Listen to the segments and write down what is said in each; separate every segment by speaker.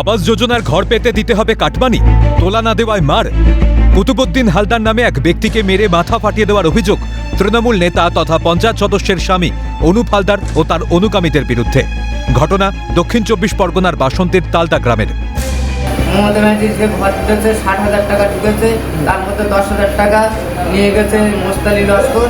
Speaker 1: আবাস যোজনার ঘর পেতে দিতে হবে কাটমানি তোলা না দেওয়ায় মার। কুতুবুদ্দিন হালদার নামে এক ব্যক্তিকে মেরে মাথা ফাটিয়ে দেওয়ার অভিযোগ তৃণমূল নেতা তথা পঞ্চায়েত সদস্যের স্বামী অনুপ হালদার ও তার অনুগামীদের বিরুদ্ধে। ঘটনা দক্ষিণ চব্বিশ পরগনার বাসন্তীর তালদা গ্রামের।
Speaker 2: মমতা ব্যানার্জি যে ঘর ঢুকেছে ষাট হাজার টাকা ঢুকেছে তার মধ্যে দশ হাজার টাকা নিয়ে গেছে মোস্তালি লস্কর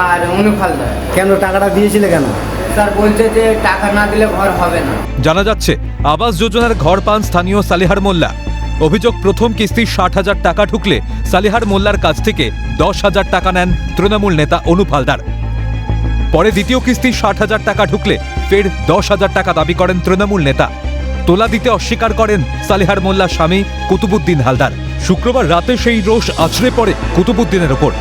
Speaker 2: আর অনুপ হালদার।
Speaker 3: কেন টাকাটা দিয়েছিলে কেন?
Speaker 2: স্যার বলছে যে টাকা না দিলে ঘর হবে না।
Speaker 1: জানা যাচ্ছে, আবাস যোজনার ঘর পান স্থানীয় সালিহার মোল্লা। অভিযোগ প্রথম কিস্তি ষাট হাজার টাকা ঢুকলে সালিহার মোল্লার কাছ থেকে দশ হাজার টাকা নেন তৃণমূল নেতা অনুপ হালদার পরে দ্বিতীয় কিস্তি ষাট হাজার টাকা ঢুকলে ফের দশ হাজার টাকা দাবি করেন তৃণমূল নেতা। তোলা দিতে অস্বীকার করেন সালিহার মোল্লার স্বামী কুতুবুদ্দিন হালদার। শুক্রবার রাতে সেই রোষ আছড়ে পড়ে কুতুবুদ্দিনের ওপর।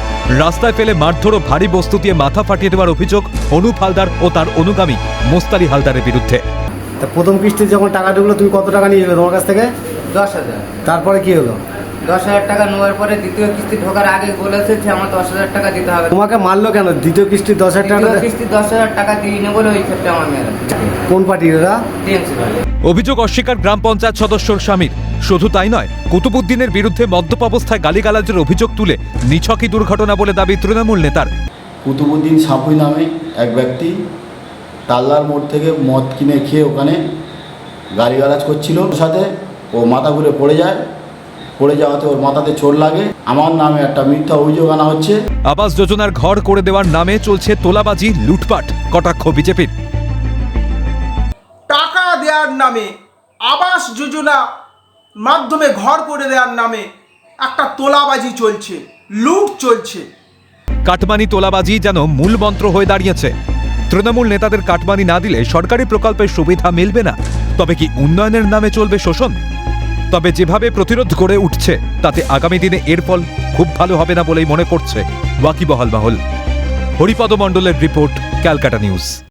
Speaker 1: রাস্তায় ফেলে মারধর ও ভারী বস্তু দিয়ে মাথা ফাটিয়ে দেওয়ার অভিযোগ অনুপ হালদার ও তার অনুগামী মোস্তালি হালদারের বিরুদ্ধে।
Speaker 3: তা প্রথম কিস্তিতে যখন টাকা ঢুকলো তুমি কত টাকা নিয়ে তোমার কাছ থেকে?
Speaker 2: দশ হাজার।
Speaker 3: তারপরে কি হলো?
Speaker 2: দশ হাজার টাকা নেওয়ার পরে দ্বিতীয় কিস্তি ঢোকার আগে বলেছে যে আমার দশ হাজার টাকা দিতে হবে।
Speaker 3: তোমাকে মারলো কেন? দ্বিতীয় কিস্তি দশ হাজার টাকা
Speaker 2: কিস্তি দশ হাজার টাকা নেব বলে ওই ক্ষেত্রে আমার মেয়েরা।
Speaker 3: কোন পার্টির।
Speaker 1: অভিযোগ অস্বীকার গ্রাম পঞ্চায়েত সদস্যর স্বামীর। শুধু তাই নয় কুতুবুদ্দিনের বিরুদ্ধে মদ্যপ অবস্থায় গালিগালাজের অভিযোগ তুলে নিছকই দুর্ঘটনা বলে দাবি তৃণমূল নেতার।
Speaker 4: কুতুবুদ্দিন সাপুই নামে এক ব্যক্তি তাল্লার মোড় থেকে মদ কিনে খেয়ে ওখানে গাড়িগালাজ করছিল। ওর সাথে ও মাথা ঘুরে পড়ে যায় পড়ে যাওয়াতে ওর মাথাতে চোট লাগে। আমার নামে একটা মিথ্যা অভিযোগ আনা হচ্ছে।
Speaker 1: আবাস যোজনার ঘর করে দেওয়ার নামে চলছে তোলাবাজি লুটপাট কটাক্ষ বিজেপির।
Speaker 5: টাকা দেওয়ার নামে আবাস যোজনা মাধ্যমে ঘর করে দেওয়ার নামে একটা তোলাবাজি চলছে, লুট চলছে।
Speaker 1: কাটমানি তোলাবাজি যেন মূল মন্ত্র হয়ে দাঁড়িয়েছে। তৃণমূল নেতাদের কাটমানি না দিলে সরকারি প্রকল্পের সুবিধা মিলবে না। তবে কি উন্নয়নের নামে চলবে শোষণ? তবে যেভাবে প্রতিরোধ করে উঠছে, তাতে আগামী দিনে এর ফল খুব ভালো হবে না বলেই মনে করছে ওয়াকিবহাল মহল। হরিপদ মণ্ডলের রিপোর্ট, ক্যালকাটা নিউজ।